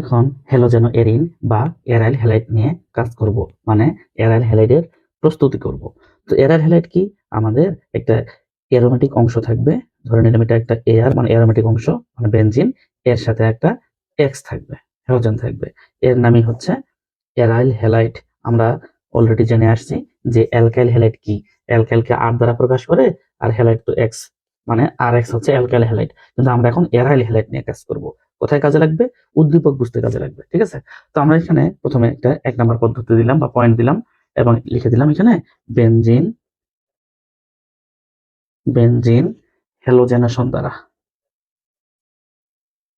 এখন halogen Haerin বা এরাইল halide নিয়ে কাজ করব। মানে এরাইল হ্যালাইডের প্রস্তুতি করব। তো এরাইল হ্যালাইড কি? আমাদের একটা অ্যারোমেটিক অংশ থাকবে। ধরে নিলাম এটা একটা এয়ার মানে অ্যারোমেটিক অংশ মানে বেনজিন এর সাথে একটা এক্স থাকবে হ্যালোজেন থাকবে। এর নামই হচ্ছে এরাইল হ্যালাইড আমরা অলরেডি জেনে আসছি যে অ্যালকাইল হ্যালাইড কি? অ্যালকাইলকে আর দ্বারা প্রকাশ করে, আর হ্যালাইড তো এক্স মানে আর এক্স হচ্ছে অ্যালকাইল হ্যালাইড কিন্তু আমরা এখন এরাইল হ্যালাইড নিয়ে কাজ করব। কোথায় কাজে লাগবে? উদ্দীপক বুঝতে কাজে লাগবে, ঠিক আছে? তো আমরা এখানে প্রথমে একটা এক নাম্বার পদ্ধতি দিলাম বা পয়েন্ট দিলাম এবং লিখে দিলাম এখানে বেনজিন বেনজিন হ্যালোজেনেশন দ্বারা।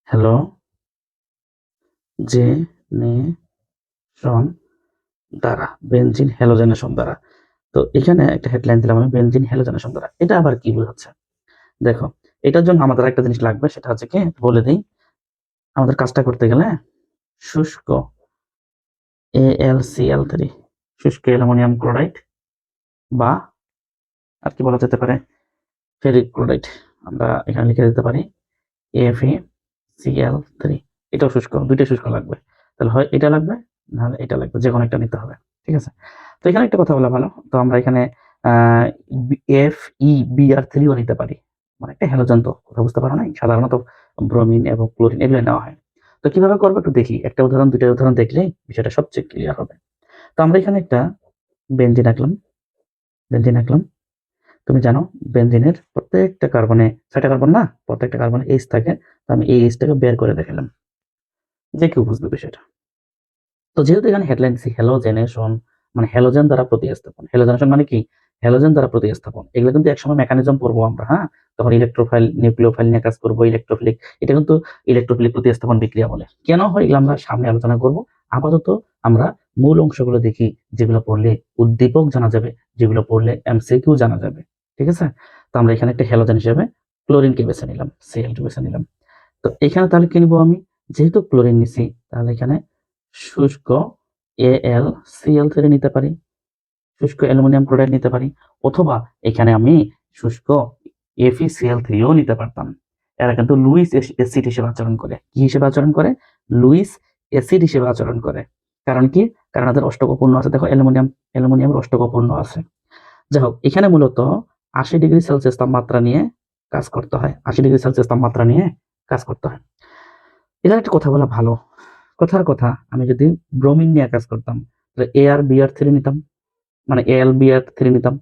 হ্যালো জেনেশন দ্বারা বেনজিন হ্যালোজেনেশন দ্বারা। তো এখানে একটা হেডলাইন দিলাম আমি বেনজিন হ্যালোজেনেশন দ্বারা। এটা আবার কি বোঝাচ্ছে? দেখো, এটার জন্য আমাদের একটা জিনিস লাগবে, সেটা হচ্ছে কি, বলে দিই আমাদের কাজটা করতে গেলে শুষ্ক A L C L three শুষ্ক অ্যালুমিনিয়াম ক্লোরাইড বা আর কি বলা যেতে পারে? ফেরিক ক্লোরাইড আমরা এখানে লিখে দিতে পারি F A C L three এটাও শুষ্ক, দুইটা শুষ্ক লাগবে। তাহলে হয় এটা লাগবে, নাহলে এটা লাগবে যে কোনো একটা নিতে হবে, ঠিক আছে? তো এখানে একটা কথা বলা ভালো, তো আমরা এখানে এফ ই বি আর থ্রিও নিতে পারি। মানে একটা হ্যালোজেন তো, কথা বুঝতে পারো নাই? সাধারণত ব্রোমিন এবং ক্লোরিন এগুলো নেওয়া হয়। তো কীভাবে করব একটু দেখি। একটা উদাহরণ, দুইটা উদাহরণ দেখলেই বিষয়টা সবচেয়ে ক্লিয়ার হবে। তো আমরা এখানে একটা বেঞ্জিন আঁকলাম। বেঞ্জিন আঁকলাম। তুমি জানো বেঞ্জিনের প্রত্যেকটা কার্বনে ছয়টা কার্বন না? প্রত্যেকটা কার্বনে এইচ থাকে। তো আমি এই এইচটাকে বের করে দেখালাম। যে কেউ বুঝবে বিষয়টা। তো যেহেতু এখানে হেডলাইন দিচ্ছি হ্যালোজেনেশন মানে হ্যালোজেন দ্বারা প্রতিস্থাপন। হ্যালোজেনেশন মানে কি? হ্যালোজেন দ্বারা প্রতিস্থাপন। এগুলো কিন্তু একসময় মেকানিজম পড়ব আমরা হ্যাঁ? তখন ইলেকট্রোফাইল নিউক্লিওফাইল নিয়ে কাজ করব ইলেকট্রোফিলিক এটা কিন্তু ইলেকট্রোফিলিক প্রতিস্থাপন বিক্রিয়া বলে। কেন হয় এগুলো আমরা সামনে আলোচনা করব? আপাতত আমরা মূল অংশগুলো দেখি, যেগুলো পড়লে উদ্দীপক জানা যাবে, যেগুলো পড়লে এমসিকিউ জানা যাবে, ঠিক আছে? তো আমরা এখানে একটা হ্যালোজেন হিসেবে ক্লোরিনকে বেছে নিলাম সিএল টু বেছে নিলাম। তো এখানে তাহলে কি নিবো আমি? যেহেতু ক্লোরিন নিছি, তাহলে এখানে শুষ্ক এ এল সিএল থ্রি নিতে পারি। শুষ্ক অ্যালুমিনিয়াম ক্লোরাইড নিতে পারি, অথবা এখানে আমি শুষ্ক এফিসিএল থ্রিও নিতে পারতাম। এরা কিন্তু লুইস অ্যাসিড হিসেবে আচরণ করে। কি হিসেবে আচরণ করে? লুইস অ্যাসিড হিসেবে আচরণ করে। কারণ কি? কারণ তাদের অষ্টকপূর্ণ আছে। দেখো, অ্যালুমিনিয়াম অ্যালুমিনিয়াম অষ্টকপূর্ণ আছে। যাই হোক এখানে মূলত আশি ডিগ্রি সেলসিয়াস তাপমাত্রা নিয়ে কাজ করতে হয়। আশি ডিগ্রি সেলসিয়াস তাপমাত্রা নিয়ে কাজ করতে হয়। এখানে একটা কথা বলা ভালো। কথার কথা, আমি যদি ব্রোমিন নিয়ে কাজ করতাম এ আর বি আর থ্রি নিতাম। মানে এল বি আর থ্রি নিতাম।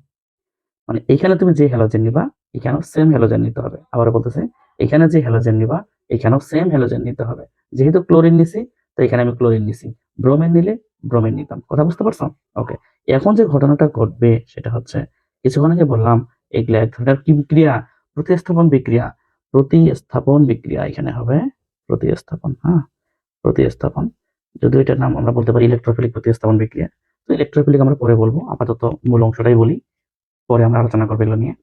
মানে এখানে তুমি যে হ্যালোজেন নিবা, এখানেও সেম হ্যালোজেন নিতে হবে। আবার বলতেছে, এখানে যে হ্যালোজেন নিবা, এখানেও সেম হ্যালোজেন নিতে হবে। যেহেতু ক্লোরিন নিছি, তো এখানে আমি ক্লোরিন নিছি। ব্রোমিন নিলে ব্রোমিন নিতাম। কথা বুঝতে পারছ? ওকে এখন যে ঘটনাটা ঘটবে, সেটা হচ্ছে, কিছুক্ষণ আগে বললাম, এগুলা এক ধরনের কি বিক্রিয়া প্রতিস্থাপন বিক্রিয়া। প্রতিস্থাপন বিক্রিয়া এখানে হবে প্রতিস্থাপন হ্যাঁ? প্রতিস্থাপন। যদিও এটার নাম আমরা বলতে পারি ইলেকট্রোফিলিক প্রতিস্থাপন বিক্রিয়া। তো ইলেকট্রোফিলিক আমরা পরে বলব। আপাতত মূল অংশটাই বলি। পরে আমরা আলোচনা করব এগুলো নিয়ে।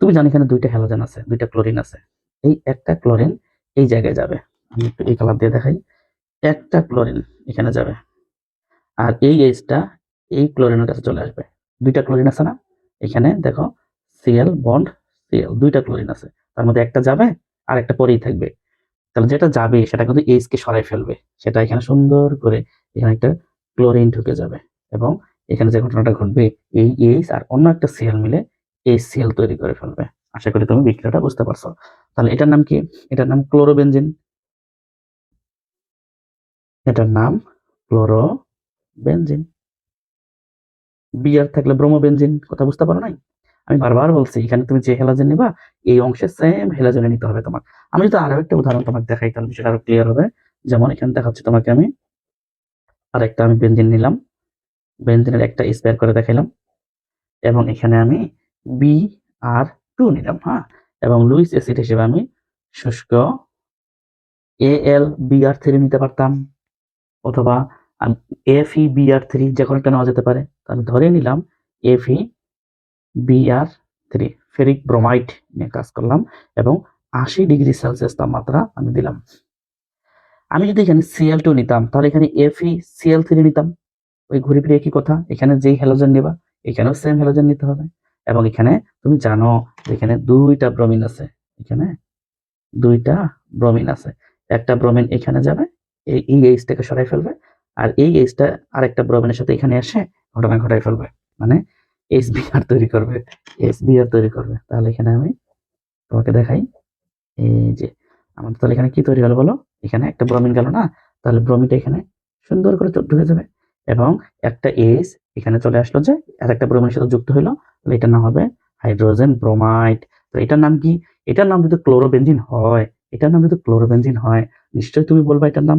তুমি জানো এখানে দুইটা হ্যালোজেন আছে, দুইটা ক্লোরিন আছে। এই একটা ক্লোরিন এই জায়গায় যাবে। আমি একটু এই কালার দিয়ে দেখাই। একটা ক্লোরিন এখানে যাবে। আর এই এইচটা এই ক্লোরিনের কাছে চলে আসবে। দুইটা ক্লোরিন আছে না? এখানে দেখো সিএল বন্ড সিএল দুইটা ক্লোরিন আছে। তার মধ্যে একটা যাবে আর একটা পরেই থাকবে। তাহলে যেটা যাবে সেটা কিন্তু এইচ কে সরাই ফেলবে। সেটা এখানে সুন্দর করে এখানে একটা ক্লোরিন ঢুকে যাবে এবং এখানে যে ঘটনাটা ঘটবে, এই এইচ আর অন্য একটা সিএল মিলে এই সিএল তৈরি করে ফেলবে। আশা করি তুমি বিক্রিয়াটা বুঝতে পারছ। তাহলে এটার নাম কি? এটার নাম ক্লোরোবেনজিন এটার নাম ক্লোরোবেনজিন বিয়ার থাকলে ব্রোমোবেনজিন কথা বুঝতে পারো নাই? আমি বারবার বলছি, এখানে তুমি যে হেলাজেন নিবা, এই অংশে সেম হেলাজেনে নিতে হবে তোমার। আমি যদি আরও একটা উদাহরণ তোমাকে দেখাই, তাহলে বিষয়টা আরও ক্লিয়ার হবে। যেমন এখানে দেখাচ্ছি তোমাকে আমি আরেকটা আমি বেনজিন নিলাম। বেনজিনের একটা স্পেয়ার করে দেখাইলাম। এবং এখানে আমি বি আর টু নিলাম হ্যাঁ? এবং লুইস অ্যাসিড হিসেবে আমি শুষ্ক A L B R three নিতে পারতাম। অথবা F E B R three যে কোনো একটা নেওয়া যেতে পারে। আমি ধরে নিলাম F E B R three ferric bromide নিয়ে কাজ করলাম এবং আশি ডিগ্রি সেলসিয়াস তাপমাত্রা আমি দিলাম। আমি যদি এখানে সিএল টু নিতাম, তাহলে এখানে এফ ই সিএল থ্রি নিতাম। ওই ঘুরে ফিরে একই কথা, এখানে যেই হ্যালোজেন নিবা, এখানেও সেম হ্যালোজেন নিতে হবে। এবং এখানে তুমি জানো এখানে দুইটা ব্রোমিন আছে। এখানে দুইটা ব্রোমিন আছে। একটা ব্রোমিন এখানে যাবে, এই এই এইচটাকে সরাই ফেলবে, আর এই এইচটা আরেকটা ব্রোমিনের সাথে এখানে এসে ঘটনা ঘটাই ফেলবে। মানে এইচ বিআর তৈরি করবে এইচ বিআর তৈরি করবে। তাহলে এখানে আমি তোমাকে দেখাই, এই যে, আমাদের তাহলে এখানে কি তৈরি হলো বলো? এখানে একটা ব্রোমিন গেল না? তাহলে ব্রোমিনটা এখানে সুন্দর করে ঢুকে যাবে এবং একটা এইচ এখানে চলে আসলো যে, আর একটা ব্রোমিনের সাথে যুক্ত হলো তাহলে এটার নাম হবে হাইড্রোজেন ব্রোমাইড তো এটার নাম কি? এটার নাম যদি ক্লোরোবেনজিন হয়, এটার নাম যদি ক্লোরোবেনজিন হয়, নিশ্চয়ই তুমি বলবা এটার নাম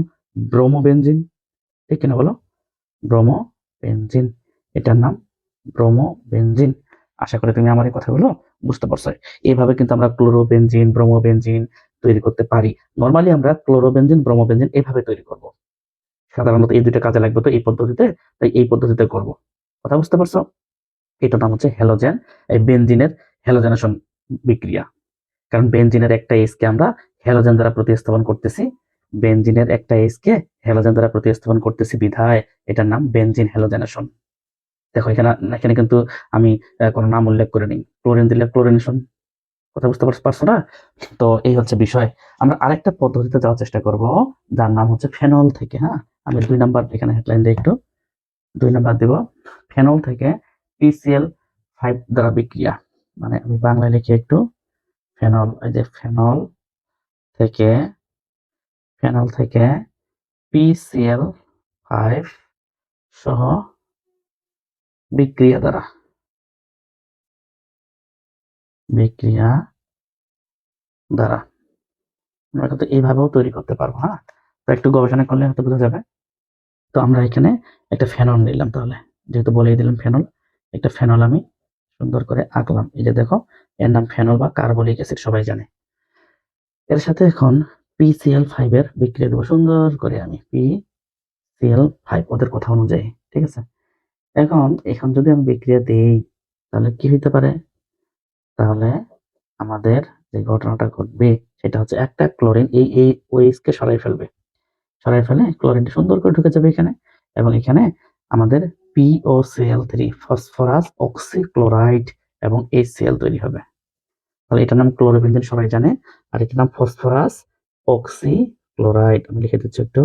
ব্রোমোবেনজিন ঠিক কিনা বলো? ব্রোমোবেনজিন এটার নাম ব্রোমোবেনজিন আশা করি তুমি আমার এই কথাগুলো বুঝতে পারছ। এইভাবে কিন্তু আমরা ক্লোরোবেনজিন ব্রোমোবেনজিন তৈরি করতে পারি। নর্মালি আমরা ক্লোরোবেনজিন ব্রোমোবেনজিন এভাবে তৈরি করব। সাধারণত এই দুইটা কাজে লাগবে তো এই পদ্ধতিতে, তাই এই পদ্ধতিতে করব। কথা বুঝতে পারছ? এটার নাম হচ্ছে হ্যালোজেন। এই বেনজিনের হ্যালোজেনেশন বিক্রিয়া। কারণ বেনজিনের একটা এসকে আমরা হ্যালোজেন দ্বারা প্রতিস্থাপন করতেছি। বেনজিনের একটা এসকে হ্যালোজেন দ্বারা প্রতিস্থাপন করতেছি বিধায়। এটার নাম বেনজিন হ্যালোজেনেশন দেখো এখানে এখানে কিন্তু আমি কোনো নাম উল্লেখ করে নিই ক্লোরিন দিলে ক্লোরিনেশন কথা বুঝতে পারছ- না? তো এই হচ্ছে বিষয়। আমরা আরেকটা পদ্ধতিতে যাওয়ার চেষ্টা করব, যার নাম হচ্ছে ফেনল থেকে হ্যাঁ? আমি দুই নাম্বার এখানে হেডলাইন দিই একটু দুই নাম্বার দেব। ফেনল থেকে পিসিএল ফাইভ দ্বারা বিক্রিয়া। মানে আমি বাংলায় লিখি একটু। ফেনল, এই যে ফেনল থেকে ফেনল থেকে পিসিএল ফাইভ সহ বিক্রিয়া দ্বারা। বিক্রিয়া দ্বারা। আমরা কিন্তু এইভাবেও তৈরি করতে পারব হ্যাঁ? তো একটু গবেষণা করলে হয়তো বোঝা যাবে। তো আমরা এখানে একটা ফেনল নিলাম তাহলে। যেহেতু বলেই দিলাম ফেনল, একটা ফেনল আমি সুন্দর করে আঁকলাম। এই যে দেখো, এর নাম ফেনল বা কার্বলিক অ্যাসিড, সবাই জানে। এর সাথে এখন পিসিএল ফাইভ এর বিক্রিয়া দেবো, সুন্দর করে আমি পি সিএল ফাইভ ওদের কথা অনুযায়ী, ঠিক আছে? এখন এখন যদি আমি বিক্রিয়া দেই, তাহলে কি হইতে পারে? তাহলে আমাদের যে ঘটনাটা ঘটবে সেটা হচ্ছে একটা ক্লোরিন এই এই ওএইচ কে সরাই ফেলবে। সরাই ফেলে ক্লোরিনটা সুন্দর করে ঢুকে যাবে এখানে এবং এখানে আমাদের পিওসিএল থ্রি ফসফরাস অক্সিক্লোরাইড এবং এইচসিএল তৈরি হবে। তাহলে এটার নাম ক্লোরোবেনজিন সবাই জানে, আর এটার নাম ফসফরাস অক্সিক্লোরাইড আমি লিখে দিচ্ছি একটু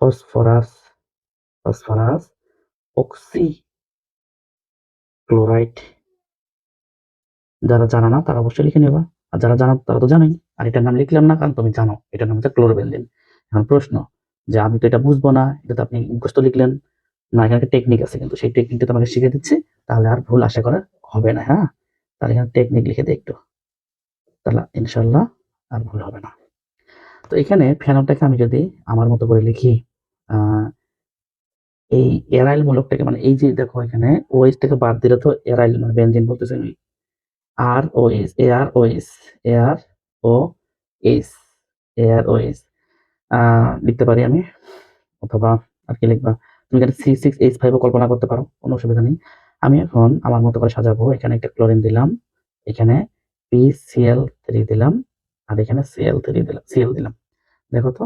ফসফরাস ফসফরাস অক্সি ক্লোরাইড যারা জানা না, তারা অবশ্যই লিখে নেবা। আর যারা জানো, তারা তো জানোই। আর এটার নাম লিখলাম না, কারণ তুমি জানো, এটার নাম হচ্ছে ক্লোরোবেনজিন এখন প্রশ্ন, যে আমি তো এটা বুঝব না, এটা তো আপনি মুখস্থ লিখলেন, না, এখানে টেকনিক আছে কিন্তু, সেই টেকনিকটা তোমাকে শিখে দিচ্ছি, তাহলে আর ভুল আশা করা হবে না হ্যাঁ? তাহলে এখানে টেকনিক লিখে দিই একটু। তাহলে ইনশাল্লাহ আর ভুল হবে না। তো এখানে ফেনলটাকে আমি যদি আমার মতো করে লিখি এই এরাইল মূলকটাকে মানে এই যে দেখো এখানে ওএস থেকে বাদ দিলে তো এরাইল মানে বেনজিন বলতেছে আমি R O S A R O S A R O S A R O S লিখতে পারি আমি? অথবা আর কি লিখবা? তুমি এখানে সি সিক্স এইচ ফাইভও কল্পনা করতে পারো, কোনো অসুবিধা নেই। আমি এখন আমার মতো করে সাজাবো, এখানে একটা ক্লোরিন দিলাম, এখানে পি সিএল থ্রি দিলাম, আর এখানে সিএল থ্রি দিলাম সিএল দিলাম। দেখো তো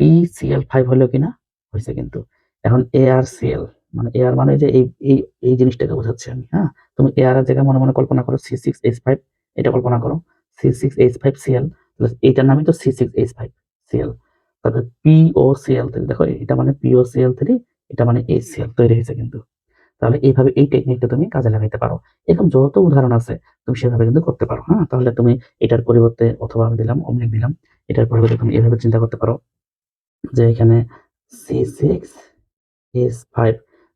পি সিএল ফাইভ হলো কিনা? হয়েছে কিন্তু। এখন এ আর সিএল মানে এ আর মানে যে এই এই এই জিনিসটাকে বোঝাচ্ছি আমি হ্যাঁ? তুমি এ আর এর জায়গায় মনে মনে কল্পনা করো সি সিক্স এইচ ফাইভ এটা কল্পনা করো C six H five CL এইটার নামই তো C six H five CL তারপরে পিও সিএল থ্রি দেখো, এটা মানে পিও সিএল থ্রি এটা মানে এইচ সিএল তৈরি হয়েছে কিন্তু, তাহলে এইভাবে এই টেকনিকটা তুমি কাজে লাগাইতে পারো। এরকম যত উদাহরণ আছে, তুমি সেভাবে কিন্তু করতে পারো হ্যাঁ? তাহলে তুমি এটার পরিবর্তে অথবা আমি দিলাম অমনি দিলাম, এটার পরিবর্তে তুমি এভাবে চিন্তা করতে পারো যে এখানে সি সিক্স এস ফাইভ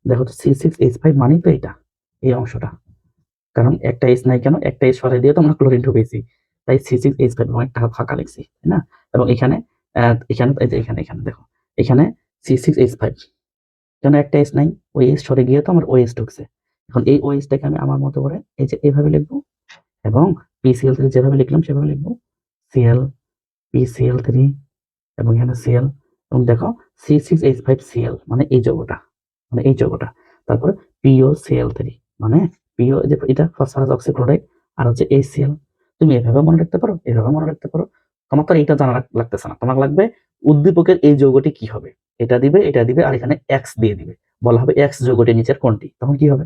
দেখো তো সি সিক্স এইচ ফাইভ মানেই তো এটা, এই অংশটা। কারণ একটা এস নাই কেন? একটা এস সরাই দিয়ে তো আমরা ক্লোরিন ঢুকেছি। তাই সি সিক্স এইচ ফাইভ একটা ফাঁকা লিখছি তাই না? এবং এখানে এখানে এখানে এখানে দেখো, এখানে সি সিক্স এইচ ফাইভ কেন একটা এস নাই? ওই এস সরে গিয়ে তো আমার ওএস ঢুকছে। এখন এই ওএসটাকে আমি আমার মতো করে এই যে এইভাবে লিখব, এবং পিসিএল থ্রি যেভাবে লিখলাম সেভাবে লিখব। সিএল পিসিএল থ্রি এবং এখানে সিএল এবং দেখো C six H five CL মানে এই যৌগটা মানে এই যৌগটা তারপরে পিও সিএল থ্রি মানে পিও যে এটা ফসফরাস অক্সিক্লোরাইড আর হচ্ছে এই সিএল তুমি এভাবে মনে রাখতে পারো? এভাবে মনে রাখতে পারো? তোমার তো এটা জানা লাগ- লাগতেছে না। তোমার লাগবে উদ্দীপকের এই যৌগটি কি হবে? এটা দিবে এটা দিবে, আর এখানে এক্স দিয়ে দিবে। বলা হবে এক্স যৌগটির নিচের কোনটি? তখন কি হবে?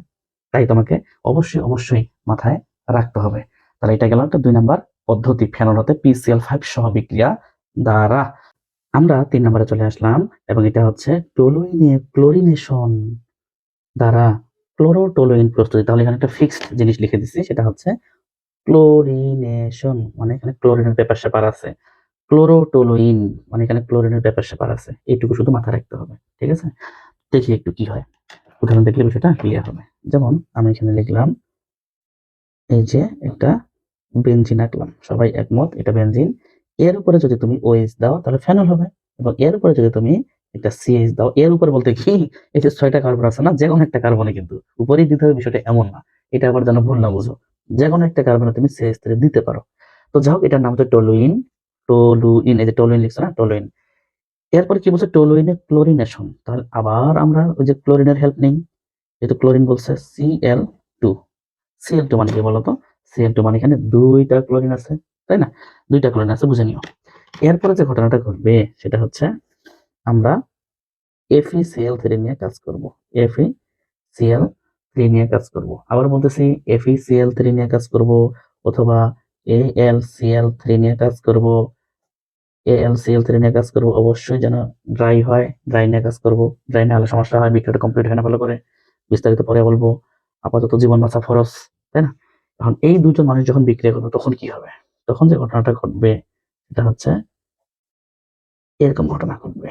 তাই তোমাকে অবশ্যই অবশ্যই মাথায় রাখতে হবে। তাহলে এটা গেল একটা দুই নাম্বার পদ্ধতি, ফেনল হতে পিসিএল ফাইভ সহ বিক্রিয়া দ্বারা। আমরা তিন নম্বরে চলে আসলাম এবং এটা হচ্ছে টলুইনে ক্লোরিনেশন দ্বারা ক্লোরোটোলুইন প্রস্তুতি। তাহলে এখানে একটা ফিক্সড জিনিস লিখে দিচ্ছি সেটা হচ্ছে ক্লোরিনেশন মানে এখানে ক্লোরিনের ব্যাপার স্যাপার আছে। ক্লোরোটোলুইন মানে এখানে ক্লোরিনের ব্যাপার স্যাপার আছে। এইটুকু শুধু মাথায় রাখতে হবে, ঠিক আছে? দেখি একটু কি হয়। উদাহরণ দেখলে বিষয়টা ক্লিয়ার হবে। যেমন আমি এখানে লিখলাম, এই যে একটা বেনজিন আঁকলাম। সবাই একমত, এটা বেনজিন। এর উপরে যদি তুমি ওএইচ দাও, তাহলে ফেনল হবে। এবং এর উপরে যদি তুমি একটা সিএইচ দাও, এর উপরে বলতে কি, এই যে ছয়টা কার্বন আছে না যে কোনো একটা কার্বনে কিন্তু। উপরেই দিতে হবে বিষয়টা এমন না। এটা আবার যেন ভুল না বুঝো। যে কোনো একটা কার্বনে তুমি সিএইচ থ্রি দিতে পারো। তো যাই হোক, এটার নাম হচ্ছে টলুইন টলুইন এই যে টলুইন লিখছো না টলুইন এরপর কি বলছে? টলুইনে ক্লোরিনেশন তাহলে আবার আমরা ওই যে ক্লোরিনের হেল্প নেই। যেহেতু ক্লোরিন বলছে সিএল টু সিএল টু মানে কি বলতো? সিএল টু মানে এখানে দুইটা ক্লোরিন আছে। তাই না? দুইটা ক্লোরিন আছে বুঝে নিও। এরপরে যে ঘটনাটা ঘটবে, সেটা হচ্ছে আমরা এফিসিএল থ্রি নিয়ে কাজ করব। এফিসিএল থ্রি নিয়ে কাজ করব। আবার বলতেছি এফিসিএল থ্রি নিয়ে কাজ করব অথবা এএলসিএল থ্রি নিয়ে কাজ করব। এ এল এএলসিএল থ্রি নিয়ে কাজ করব, অবশ্যই যেন ড্রাই হয় ড্রাই নিয়ে কাজ করব। ড্রাই না হলে সমস্যা হয় বিক্রিয়াটা কমপ্লিট হয় না, ভালো করে বিস্তারিত পরে বলব। আপাতত জীবন বাঁচা ফরস, তাই না? এখন এই দুজন মানুষ যখন বিক্রিয়া করবে, তখন কি হবে? তখন যে ঘটনাটা ঘটবে, সেটা হচ্ছে এরকম ঘটনা ঘটবে।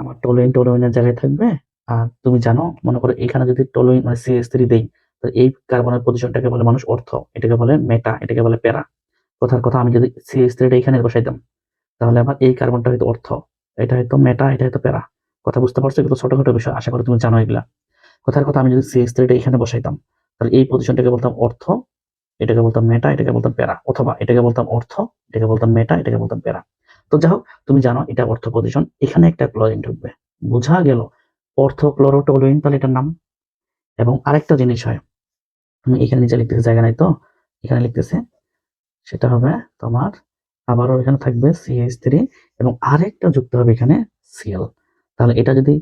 আমার টোলোইন টোলোইনের জায়গায় থাকবে, আর তুমি জানো, মনে করো এখানে যদি টোলোইন মানে সিএস থ্রি দেই, তো এই কার্বনের পজিশনটাকে বলে মানুষ অর্থ, এটাকে বলে মেটা এটাকে বলে প্যারা। কথার কথা, আমি যদি সিএস থ্রিটা এখানে বসাইতাম তাহলে আমার এই কার্বনটা হয়তো অর্থ, এটা হয়তো মেটা এটা হয়তো প্যারা। কথা বুঝতে পারছ? এগুলো ছোটখাটো বিষয়, আশা করি তুমি জানো এগুলা। কথার কথা, আমি যদি সিএস থ্রিটা এখানে বসাইতাম, তাহলে এই পজিশনটাকে বলতাম অর্থ এটাকে বলতাম মেটা এটাকে বলতাম প্যারা অথবা এটাকে বলতাম অর্থ, এটাকে বলতাম মেটা এটাকে বলতাম প্যারা তো যাই হোক, তুমি জানো এটা অর্থ পজিশন এখানে একটা ক্লোরিন ঢুকবে। বোঝা গেল, অর্থ ক্লোরোটোলুইন তাহলে এটার নাম? এবং আরেকটা জিনিস হয় তুমি এখানে নিচে লিখতেছে, জায়গা নাই তো? এখানে লিখতেছে, সেটা হবে তোমার, আবারও এখানে থাকবে সিএইচ থ্রি এবং আরেকটা যুক্ত হবে এখানে সিএল তাহলে এটা যদি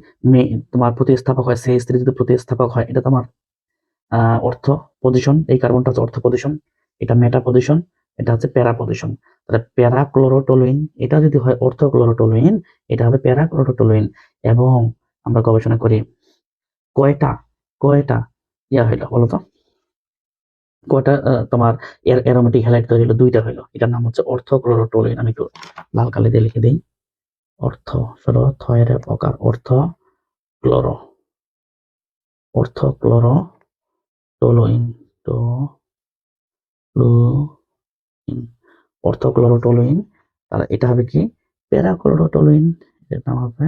তোমার প্রতিস্থাপক হয় সিএইচ থ্রি যদি প্রতিস্থাপক হয়, এটা তোমার অর্থ? পজিশন এই কার্বনটা হচ্ছে অর্থ পজিশন এটা মেটা পজিশন এটা হচ্ছে প্যারা পজিশন তাহলে প্যারা ক্লোরোটোলুইন এটা যদি হয় অর্থ ক্লোরোটোলুইন এটা হবে প্যারা ক্লোরোটোলুইন এবং আমরা গবেষণা করি কয়টা কয়টা ইয়া হইল, বলো তো? কয়টা তোমার অ্যারোমেটিক হ্যালাইড তৈরি হলো দুইটা হইল। এটার নাম হচ্ছে অর্থ ক্লোরোটোলুইন আমি একটু লাল কালি দিয়ে লিখে দিই। অর্থ সরো থয়ের প্রকার, অর্থ ক্লোরো অর্থ ক্লোরো টোলুইন অর্থ ক্লোরোটোলুইন তাহলে এটা হবে কি? প্যারা ক্লোরোটোলুইন এর নাম হবে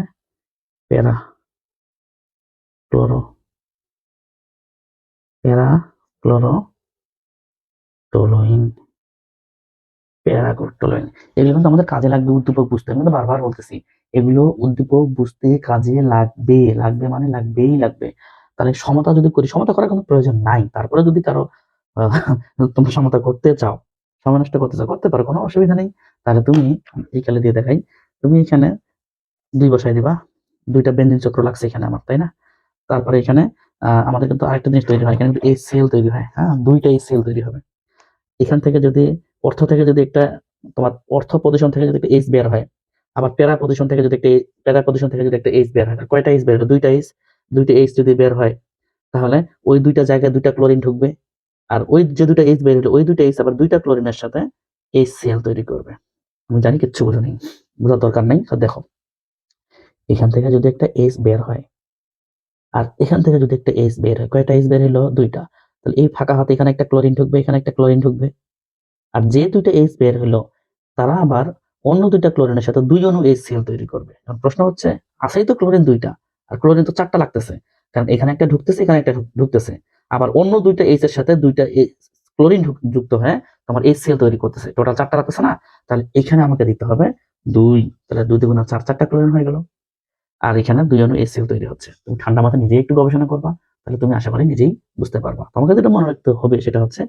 প্যারা ক্লোরো প্যারা ক্লোরো টোলুইন প্যারা ক্লোরোটোলুইন এগুলো কিন্তু আমাদের কাজে লাগবে উদ্দীপক বুঝতে। আমি কিন্তু বারবার বলতেছি, এগুলো উদ্দীপক বুঝতে কাজে লাগবে লাগবে মানে লাগবেই লাগবে। তাহলে সমতা যদি করি, সমতা করার কোনো প্রয়োজন নাই। তারপরে যদি কারও তোমরা সমতা করতে চাও সময় নষ্ট করতে চাও, করতে পারো, কোনো অসুবিধা নেই। তাহলে তুমি, এই কালে দিয়ে দেখাই, তুমি এখানে দুই বসাই দিবা, দুইটা বেঞ্জিন চক্র লাগছে এখানে আমার, তাই না? তারপরে এখানে আমাদের কিন্তু আরেকটা জিনিস তৈরি হয়, এখানে কিন্তু এই সেল তৈরি হয় হ্যাঁ? দুইটা এই সেল তৈরি হবে। এখান থেকে যদি, অর্থ থেকে যদি একটা, তোমার অর্থ পজিশন থেকে যদি একটা এইচ বের হয়, আবার প্যারা পজিশন থেকে যদি একটা প্যারা পজিশন থেকে যদি একটা এইচ বের হয় কয়টা এইচ বের হয় দুইটা এইচ দুইটা এইচ যদি বের হয়, তাহলে ওই দুইটা জায়গায় দুইটা ক্লোরিন ঢুকবে। আর ওই যে দুইটা এইচ বের হলো ওই দুইটা এইচ আবার দুইটা ক্লোরিনের সাথে এই সেল তৈরি করবে। আমি জানি কিচ্ছু বোঝো নেই, বোঝার দরকার নেই। দেখো, এখান থেকে যদি একটা এইচ বের হয়, আর এখান থেকে যদি একটা এইচ বের হয়, কয়টা এইচ বের হলো দুইটা। তাহলে এই ফাঁকা হাতে এখানে একটা ক্লোরিন ঢুকবে, এখানে একটা ক্লোরিন ঢুকবে। আর যে দুইটা এইচ বের হলো তারা আবার অন্য দুইটা ক্লোরিনের সাথে দুই এইচ সেল তৈরি করবে। প্রশ্ন হচ্ছে, আছেই তো ক্লোরিন দুইটা? আর ক্লোরিন তো চারটা লাগতেছে। কারণ এখানে একটা ঢুকতেছে, এখানে একটা ঢুকতেছে। আবার অন্য দুইটা এইচ এর সাথে দুইটা ক্লোরিন যুক্ত হয়ে তোমার এইচ সেল তৈরি করতেছে। টোটাল চারটা লাগতেছে না? তাহলে এখানে আমাকে দিতে হবে দুই। তাহলে দুই দুগুণা চার, চারটা ক্লোরিন হয়ে গেল। আর এখানে অণু এইচ সেল তৈরি হচ্ছে। তুমি ঠান্ডা মাথায় নিজেই একটু গবেষণা করবা, তাহলে তুমি আশা করি নিজেই বুঝতে পারবা। তোমাকে যেটা মনে রাখতে হবে সেটা হচ্ছে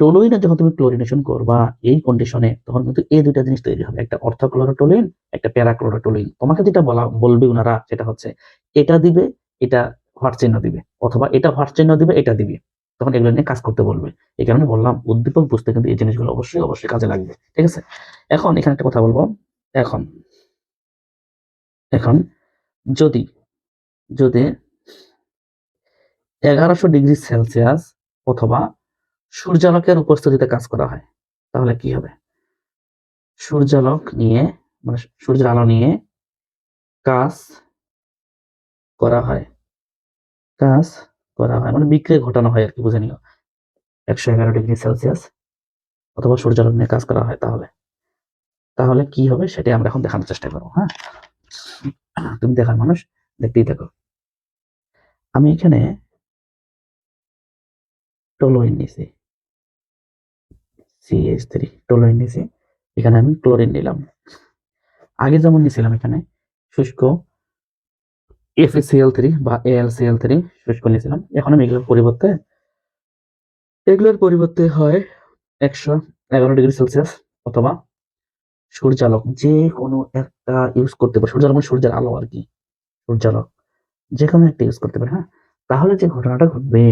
টোলুইনে যখন তুমি ক্লোরিনেশন করবা, এই কন্ডিশনে তখন কিন্তু এই দুইটা জিনিস তৈরি হবে। একটা অর্থ ক্লোরোটোলিন একটা প্যারা ক্লোরোটোলিন তোমাকে যেটা বলা, বলবে ওনারা সেটা হচ্ছে, এটা দিবে, এটা হোয়াট চিহ্ন দিবে, অথবা এটা হোয়াট চিহ্ন দিবে, এটা দিবে। তখন এগুলো নিয়ে কাজ করতে বলবে। এই কারণে বললাম, উদ্দীপক বুঝতে কিন্তু এই জিনিসগুলো অবশ্যই অবশ্যই কাজে লাগবে। ঠিক আছে? এখন এখানে একটা কথা বলব। এখন এখন যদি যদি এগারোশো ডিগ্রি সেলসিয়াস অথবা সূর্যালোকের উপস্থিতিতে কাজ করা হয়। তাহলে কি হবে? সূর্যালোক নিয়ে মানে সূর্যের আলো নিয়ে কাজ করা হয়। কাজ করা হয় মানে বিক্রিয়া ঘটানো হয় আর কি, বুঝে নিও। একশো এগারো ডিগ্রি সেলসিয়াস অথবা সূর্যালোক নিয়ে কাজ করা হয় তাহলে। তাহলে কি হবে সেটাই আমরা এখন দেখানোর চেষ্টা করব হ্যাঁ? তুমি দেখার মানুষ, দেখতেই থাকো। আমি এখানে টোলোইন নিছি। সিএইচ থ্রি টোলোইন নিছি। এখানে আমি ক্লোরিন নিলাম। আগে যেমন নিছিলাম এখানে, শুষ্ক এফএসিএল থ্রি বা এএলসিএল থ্রি শুষ্ক নিয়েছিলাম এখন আমি এগুলোর পরিবর্তে এগুলোর পরিবর্তে হয় একশো এগারো ডিগ্রি সেলসিয়াস অথবা সূর্যালোক। যে কোনো একটা ইউজ করতে পারে। সূর্যালোক মানে সূর্যের আলো আর কি, সূর্যালোক। যে কোনো একটা ইউজ করতে পারে হ্যাঁ? তাহলে যে ঘটনাটা ঘটবে,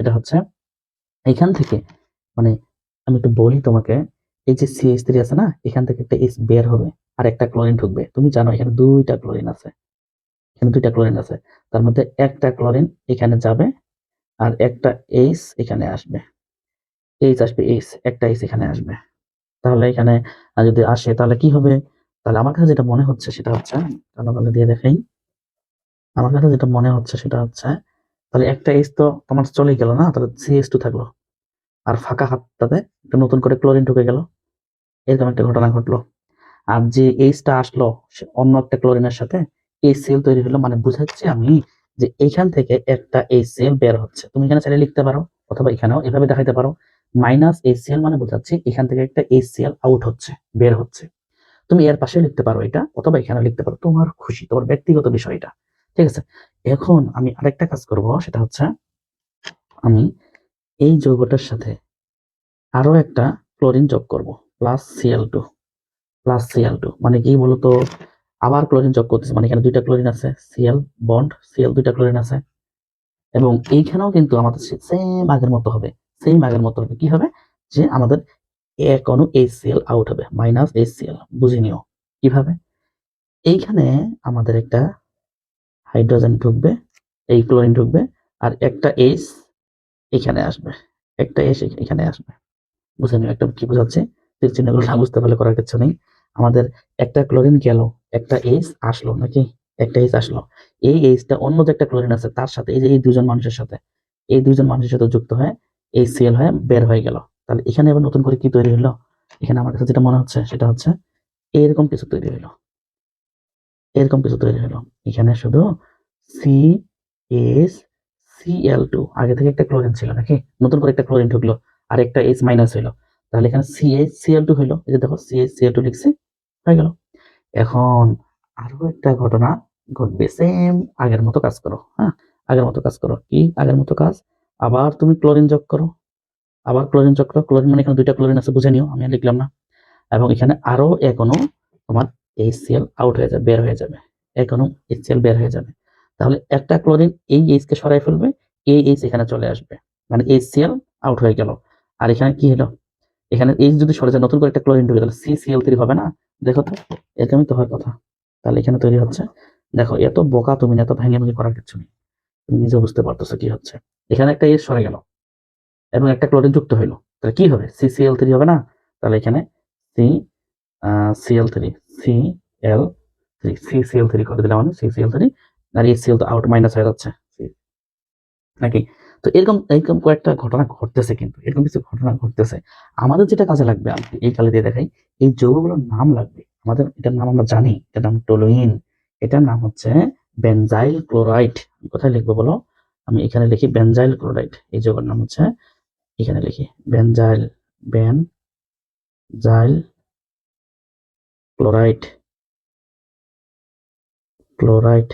সেটা হচ্ছে এখান থেকে মানে আমি একটু বলি তোমাকে, এই যে সিএইচ থ্রি আছে না, এখান থেকে একটা এস বের হবে আর একটা ক্লোরিন ঢুকবে। তুমি জানো এখানে দুইটা ক্লোরিন আছে। এখানে দুইটা ক্লোরিন আছে। তার মধ্যে একটা ক্লোরিন এখানে যাবে আর একটা এইচ এখানে আসবে। এইচ আসবে এইচ একটা এইচ এখানে আসবে। তাহলে এখানে যদি আসে, তাহলে কি হবে? তাহলে আমার কাছে যেটা মনে হচ্ছে সেটা হচ্ছে কালো দিয়ে দেখাই। আমার কাছে যেটা মনে হচ্ছে সেটা হচ্ছে, তাহলে একটা এইচ তো তোমার চলে গেল না? তাহলে সিএস টু থাকল। আর ফাঁকা হাতটাতে একটা নতুন করে ক্লোরিন ঢুকে গেল। এরকম একটা ঘটনা ঘটলো। আর যে এইচটা আসলো অন্য একটা ক্লোরিনের সাথে, এই সেল তৈরি হলো মানে বুঝাচ্ছি আমি যে এইখান থেকে একটা এই সেল বের হচ্ছে। তুমি এখানে চাইলে লিখতে পারো অথবা এখানেও এভাবে দেখাইতে পারো। মাইনাস এই সেল মানে বোঝাচ্ছি এখান থেকে একটা এই সেল আউট হচ্ছে, বের হচ্ছে। তুমি এর পাশে লিখতে পারো এটা অথবা এখানে লিখতে পারো। তোমার খুশি, তোমার ব্যক্তিগত বিষয় এটা। ঠিক আছে? এখন আমি আরেকটা কাজ করব, সেটা হচ্ছে আমি এই যৌগটার সাথে আরও একটা ক্লোরিন যোগ করব plus CL two plus CL two মানে কি বলতো? আবার ক্লোরিন যোগ করতেছে মানে এখানে দুইটা ক্লোরিন আছে সিএল বন্ড সিএল দুইটা ক্লোরিন আছে। এবং এইখানেও কিন্তু আমাদের সেম আগের মতো হবে সেম আগের মতো হবে। কি হবে? যে আমাদের এক অণু এইচসিএল আউট হবে মাইনাস এইচ এইচসিএল বুঝে নিও। কীভাবে? এইখানে আমাদের একটা হাইড্রোজেন ঢুকবে, এই ক্লোরিন ঢুকবে, আর একটা এইচ এখানে আসবে। একটা এইচ এখানে আসবে। বুঝে নিও একটা কি বোঝাচ্ছে? চিহ্নগুলো না বুঝতে পারলে করার কিছু নেই। আমাদের একটা ক্লোরিন গেল, একটা এইচ আসলো নাকি? একটা এইচ আসলো। এই এইচটা অন্য যে একটা ক্লোরিন আছে, তার সাথে এই যে এই দুজন মানুষের সাথে, এই দুজন মানুষের সাথে যুক্ত হয়ে এই সিএল হয়ে বের হয়ে গেল। তাহলে এখানে এবার নতুন করে কি তৈরি হলো? এখানে আমার কাছে যেটা মনে হচ্ছে, সেটা হচ্ছে এরকম কিছু তৈরি হলো। এরকম কিছু তৈরি হলো। এখানে শুধু সি এস সিএল টু আগে থেকে একটা ক্লোরিন ছিল নাকি? নতুন করে একটা ক্লোরিন ঢুকলো, আর একটা এইচ মাইনাস হইল। তাহলে এখানে সিএইচ সিএল টু হইল। এই যে দেখো সিএইচ সিএল টু লিখছি, হয়ে গেল। এখন আরও একটা ঘটনা ঘটবে। সেম আগের মতো কাজ করো হ্যাঁ? আগের মতো কাজ করো। কি আগের মতো কাজ? আবার তুমি ক্লোরিন যোগ করো। আবার ক্লোরিন যোগ করো। ক্লোরিন মানে এখানে দুইটা ক্লোরিন আছে, বুঝে নিও, আমি লিখলাম না। এবং এখানে আরও এখনও তোমার এইচসিএল আউট হয়ে যাবে, বের হয়ে যাবে। এখনও এইচসিএল বের হয়ে যাবে। তাহলে একটা ক্লোরিন এই এইচ কে সরাই ফেলবে এই এইচ এখানে চলে আসবে। মানে এইচসিএল আউট হয়ে গেল। আর এখানে কি হলো? এখানে এইচ যদি সরে যায় নতুন করে একটা ক্লোরিন ঢুকে তাহলে সিসিএল থ্রি হবে না? দেখো তো এরকমই তো হওয়ার কথা। তাহলে এখানে তৈরি হচ্ছে। দেখো এত বোকা তুমি না, এত ভেঙে ভেঙে করার কিছু নেই। তুমি নিজে বুঝতে পারতেছো কি হচ্ছে। এখানে একটা এইচ সরে গেল এবং একটা ক্লোরিন যুক্ত হইল। তাহলে কি হবে? সিসিএল থ্রি হবে না? তাহলে এখানে C CL three C L three CCL three করে দিলাম মানে সিসিএল থ্রি আর এই সিএল তো আউট মাইনাস হয়ে যাচ্ছে। নাকি? তো এরকম এরকম কয়েকটা ঘটনা ঘটতেছে কিন্তু এরকম কিছু ঘটনা ঘটতেছে। আমাদের যেটা কাজে লাগবে এই কালে দিয়ে দেখাই এই যৌগগুলোর নাম লাগবে। আমাদের এটার নাম আমরা জানি এটার নাম টোলোইন। এটার নাম হচ্ছে বেনজাইল ক্লোরাইড কোথায় লিখব বলো? আমি এখানে লিখি বেনজাইল ক্লোরাইড এই যৌগের নাম হচ্ছে এখানে লিখি benzyl benzyl chloride chloride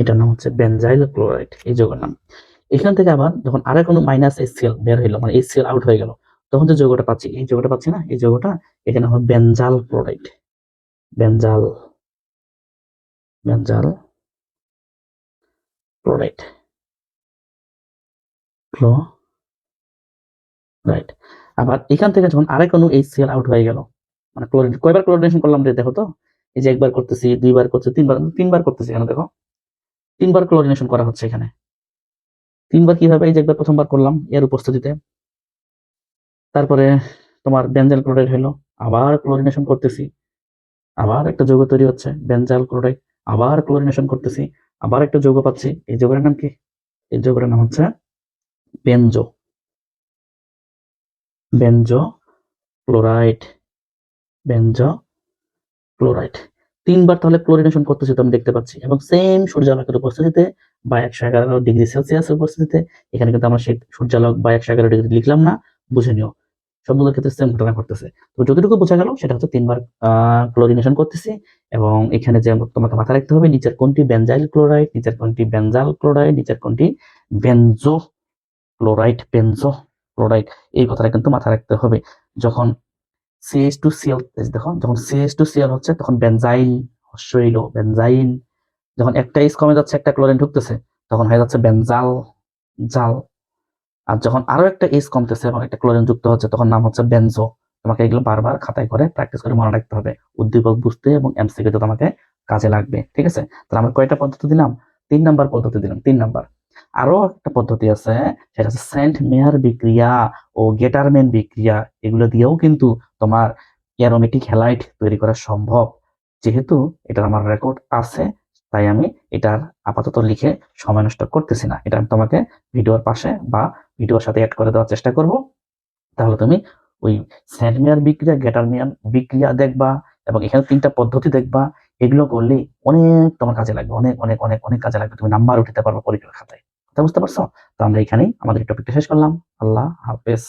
এটার নাম হচ্ছে বেনজাইল ক্লোরাইড এই যৌগের নাম। এখান থেকে আবার যখন আরেক কোনো মাইনাস এসিএল বের হইল মানে এসিএল আউট হয়ে গেল, তখন যে যৌগটা পাচ্ছি, এই যৌগটা পাচ্ছি না, এই যৌগটা এখানে হবে benzal chloride benzal benzal chloride chloride আবার এখান থেকে যখন আরেক কোনো এইচসিএল আউট হয়ে গেল মানে কয়বার ক্লোরিনেশন করলাম রে দেখো তো? এই যে একবার করতেছি, দুইবার করতেছি, তিনবার তিনবার করতেছি এখানে দেখো? তিনবার ক্লোরিনেশন করা হচ্ছে এখানে। তিনবার কীভাবে? এই যে একবার প্রথমবার করলাম এর উপস্থিতিতে। তারপরে তোমার বেঞ্জাল ক্লোরাইড হলো, আবার ক্লোরিনেশন করতেছি। আবার একটা যৌগ তৈরি হচ্ছে বেঞ্জাল ক্লোরাইড আবার ক্লোরিনেশন করতেছি, আবার একটা যৌগ পাচ্ছি। এই যৌগের নাম কি? এই যৌগের নাম হচ্ছে benzo benzo chloride benzo chloride তিনবার তাহলে ক্লোরিনেশন করতেছি তো আমি দেখতে পাচ্ছি। এবং সেম সূর্যালোকের উপস্থিতিতে বা একশো এগারো ডিগ্রি সেলসিয়াসের উপস্থিতিতে, এখানে কিন্তু আমরা সেই সূর্যালোক বা একশো এগারো ডিগ্রি লিখলাম না, বুঝে নিও। সবগুলোর ক্ষেত্রে সেম ঘটনা করতেছে তো যতটুকু বোঝা গেল, সেটা হচ্ছে তিনবার ক্লোরিনেশন করতেছি এবং এখানে যে তোমাকে মাথা রাখতে হবে, নিচের কোনটি বেনজাইল ক্লোরাইড নিচের কোনটি বেনজাল ক্লোরাইড নিচের কোনটি বেনজো ক্লোরাইড বেনজো ক্লোরাইড এই কথাটা কিন্তু মাথায় রাখতে হবে। যখন সিএস টু সিএল দেখো যখন সিএস টু সিএল হচ্ছে, তখন বেনজাইল হস্যইল বেনজাইল যখন একটা ইস কমে যাচ্ছে, একটা ক্লোরিন ঢুকতেছে, তখন হয়ে যাচ্ছে বেনজাল জাল। আর যখন আরও একটা এস কমতেছে এবং একটা ক্লোরিন যুক্ত হচ্ছে, তখন নাম হচ্ছে বেনজো তোমাকে এগুলো বারবার খাতায় করে প্র্যাকটিস করে মনে রাখতে হবে। উদ্দীপক বুঝতে এবং এমসিকিউতে তোমাকে কাজে লাগবে, ঠিক আছে? তাহলে আমরা কয়টা পদ্ধতি দিলাম? তিন নাম্বার পদ্ধতি দিলাম, তিন নাম্বার। আরও একটা পদ্ধতি আছে, সেটা হচ্ছে সেন্ট মেয়ার বিক্রিয়া ও গেটারম্যান বিক্রিয়া। এগুলো দিয়েও কিন্তু তোমার অ্যারোমেটিক হ্যালাইট তৈরি করা সম্ভব। যেহেতু এটার আমার রেকর্ড আছে, তাই আমি এটার আপাতত লিখে সময় নষ্ট করতেছি না। এটা আমি তোমাকে ভিডিওর পাশে বা ভিডিওর সাথে অ্যাড করে দেওয়ার চেষ্টা করব। তাহলে তুমি ওই স্যান্ডমেয়ার বিক্রিয়া গেটারমিয়ান বিক্রিয়া দেখবা এবং এখানে তিনটা পদ্ধতি দেখবা। এগুলো করলে অনেক তোমার কাজে লাগবে, অনেক অনেক অনেক অনেক কাজে লাগবে। তুমি নাম্বার উঠাতে পারবে পরীক্ষার খাতায়। কথা বুঝতে পারছ? তো আমরা এখানেই আমাদের টপিকটা শেষ করলাম। আল্লাহ হাফেজ।